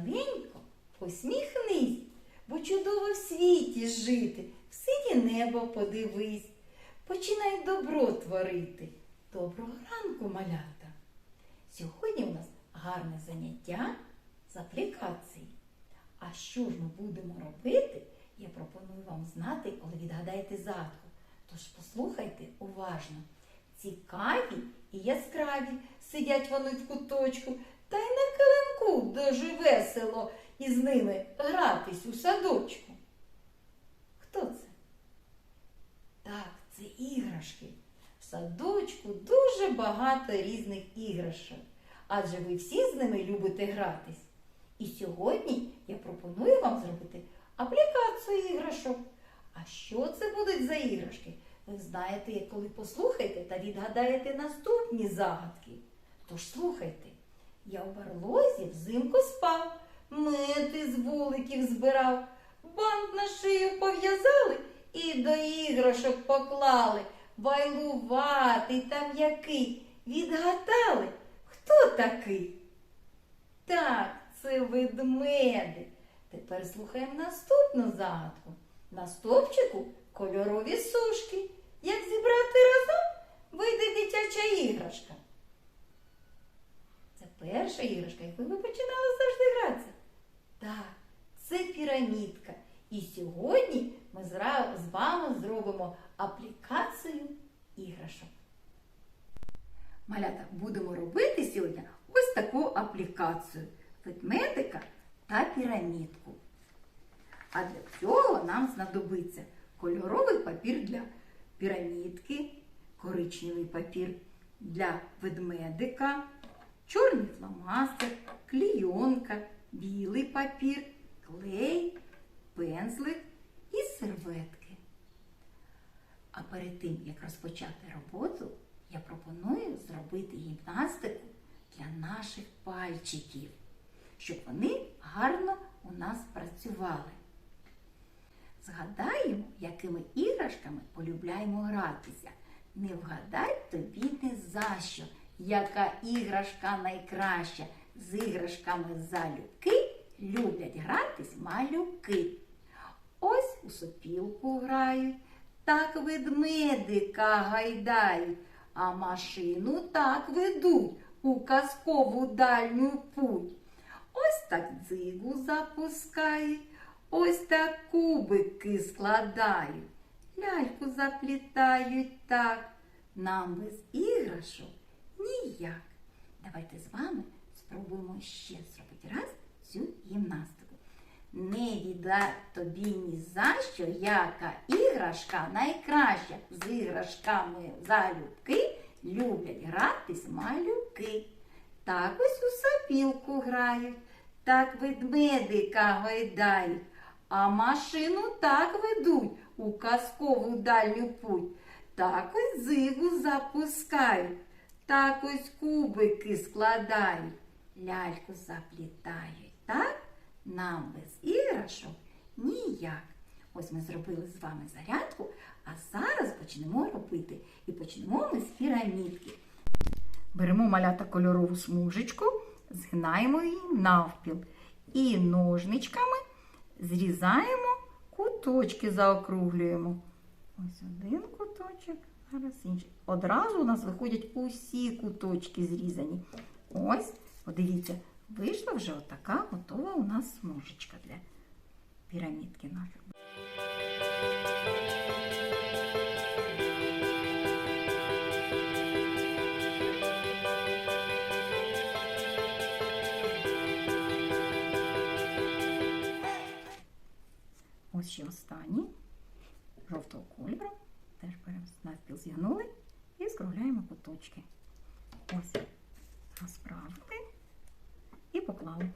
раненько, посміхнись, бо чудово в світі жити, в синє небо подивись, починай добро творити. Доброго ранку, малята! Сьогодні у нас гарне заняття з аплікації. А що ж ми будемо робити, я пропоную вам знати, коли відгадаєте загадку. Тож послухайте уважно. Цікаві і яскраві сидять вони в куточку, та й на килимку дуже весело із ними гратись у садочку. Хто це? Так, це іграшки. В садочку дуже багато різних іграшок, адже ви всі з ними любите гратись. І сьогодні я пропоную вам зробити аплікацію іграшок. А що це будуть за іграшки? Ви знаєте, коли послухаєте та відгадаєте наступні загадки. Тож слухайте, я в барлозі взимку спав, мети з вуликів збирав, бант на шию пов'язали і до іграшок поклали. Вайлуватий та м'який. Відгадали, хто такий? Так, це ведмедик. Тепер слухаємо наступну загадку. На стовпчику кольорові сушки. Як зібрати разом, вийде дитяча іграшка. Перша іграшка, якою ви починали завжди гратися. Так, це пірамідка. І сьогодні ми з вами зробимо аплікацію іграшок. Малята, будемо робити сьогодні ось таку аплікацію ведмедика та пірамідку. А для цього нам знадобиться кольоровий папір для пірамідки, коричневий папір для ведмедика, чорний фломастер, клійонка, білий папір, клей, пензлик і серветки. А перед тим, як розпочати роботу, я пропоную зробити гімнастику для наших пальчиків, щоб вони гарно у нас працювали. Згадаємо, якими іграшками полюбляємо гратися. Не вгадай тобі не за що, яка іграшка найкраща. З іграшками залюбки люблять гратись малюки. Ось у сопілку грають, так ведмедика гайдають, а машину так ведуть у казкову дальню путь. Ось так дзигу запускають, ось так кубики складають, ляльку заплітають так. Нам без іграшок ніяк. Давайте з вами спробуємо ще зробити раз цю гімнастику. Не віддать тобі ні за що, яка іграшка найкраща. З іграшками залюбки люблять гратись малюки. Так ось у сопілку грають, так ведмедика гойдають, а машину так ведуть у казкову дальню путь. Так ось зигу запускають, так ось кубики складають, ляльку заплітають, так? Нам без іграшок ніяк. Ось ми зробили з вами зарядку, а зараз почнемо робити. І почнемо ми з пірамідки. Беремо малята кольорову смужечку, згинаємо її навпіл. І ножничками зрізаємо куточки, заокруглюємо. Ось один куточок, зараз інший. Одразу у нас виходять усі куточки зрізані. Ось, подивіться, вийшла вже отака готова у нас смужечка для пірамідки нашої. Ось ще останній жовтого кольору. Теж беремо навпіл зігнули і скругляємо куточки. Ось розправили і поклали.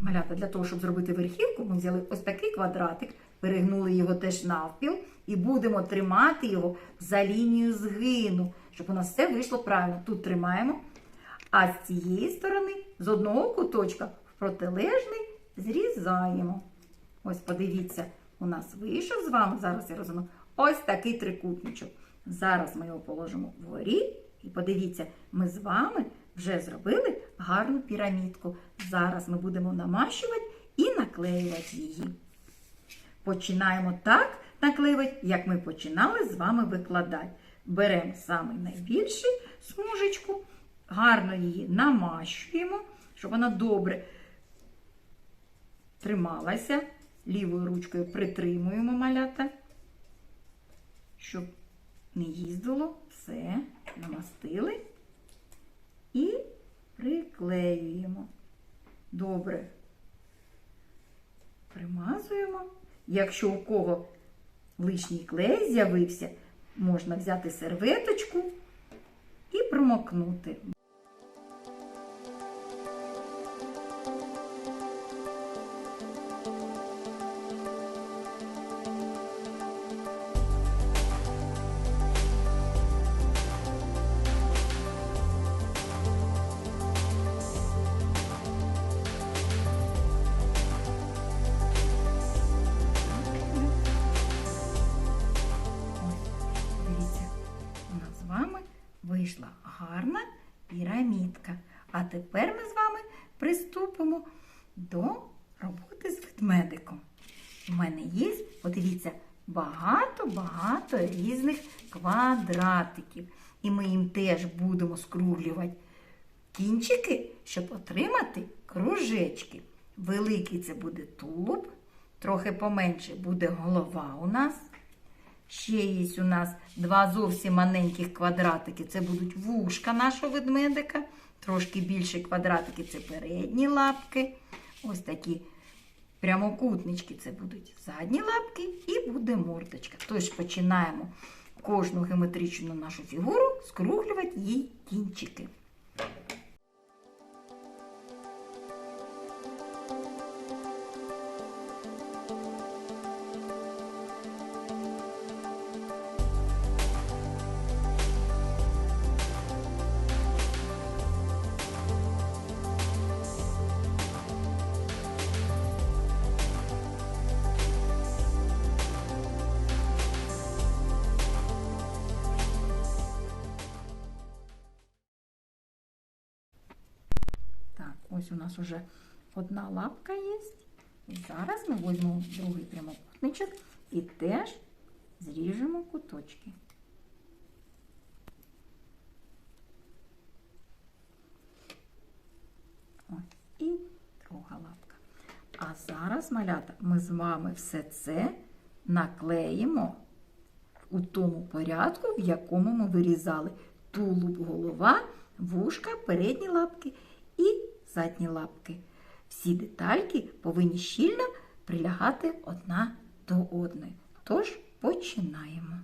Малята, для того, щоб зробити верхівку, ми взяли ось такий квадратик, перегнули його теж навпіл і будемо тримати його за лінію згину, щоб у нас все вийшло правильно. Тут тримаємо, а з цієї сторони, з одного куточка в протилежний зрізаємо. Ось подивіться, у нас вийшов з вами, зараз я розумію, ось такий трикутничок. Зараз ми його положимо вгорі і подивіться, ми з вами Вже зробили гарну пірамідку. Зараз ми будемо намащувати і наклеювати її. Починаємо так наклеювати, як ми починали з вами викладати. Беремо саме найбільшу смужечку, гарно її намащуємо, щоб вона добре трималася. Лівою ручкою притримуємо малята, щоб не їздило. Все, намастили і приклеюємо. Добре. Примазуємо. Якщо у кого лишній клей з'явився, можна взяти серветочку і промокнути. Вийшла гарна пірамідка. А тепер ми з вами приступимо до роботи з ведмедиком. У мене є, подивіться, багато-багато різних квадратиків. І ми їм теж будемо скруглювати кінчики, щоб отримати кружечки. Великий це буде тулуб, трохи поменше буде голова у нас. Ще є у нас два зовсім маленьких квадратики. Це будуть вушка нашого ведмедика. Трошки більші квадратики це передні лапки. Ось такі прямокутнички це будуть задні лапки і буде мордочка. Тож починаємо кожну геометричну нашу фігуру скруглювати їй кінчики. Ось у нас уже одна лапка є. Зараз ми візьмемо другий прямокутничок і теж зріжемо куточки. Ось, і друга лапка. А зараз, малята, ми з вами все це наклеїмо у тому порядку, в якому ми вирізали тулуб, голова, вушка, передні лапки задні лапки. Всі детальки повинні щільно прилягати одна до одної. Тож починаємо.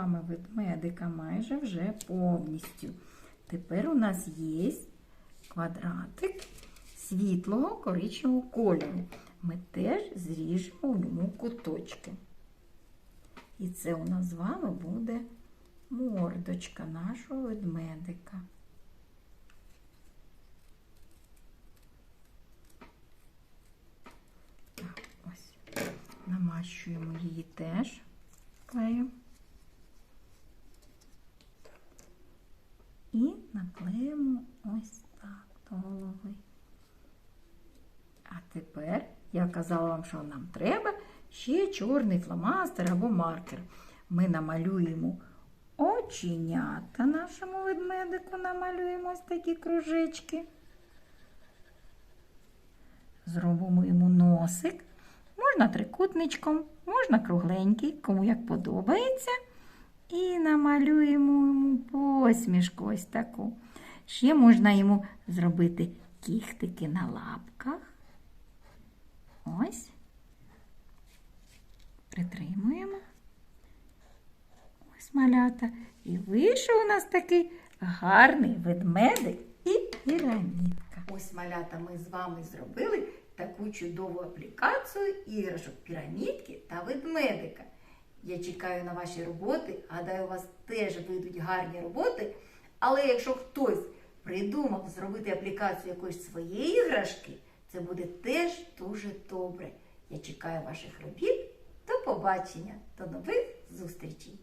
Вами ведмедика майже вже повністю. Тепер у нас є квадратик світлого коричневого кольору. Ми теж зріжемо у ньому куточки. І це у нас з вами буде мордочка нашого ведмедика. Так, ось. Намащуємо її теж клеєм. І наклеїмо ось так до голови. А тепер я казала вам, що нам треба ще чорний фломастер або маркер. Ми намалюємо оченята нашому ведмедику, намалюємо ось такі кружечки. Зробимо йому носик. Можна трикутничком, можна кругленький, кому як подобається. І намалюємо йому посмішку ось таку. Ще можна йому зробити кіхтики на лапках. Ось. Притримуємо. Ось малята. І вийшов у нас такий гарний ведмедик і пірамідка. Ось малята ми з вами зробили таку чудову аплікацію іграшок пірамідки та ведмедика. Я чекаю на ваші роботи. Гадаю, у вас теж вийдуть гарні роботи. Але якщо хтось придумав зробити аплікацію якоїсь своєї іграшки, це буде теж дуже добре. Я чекаю ваших робіт. До побачення, до нових зустрічей!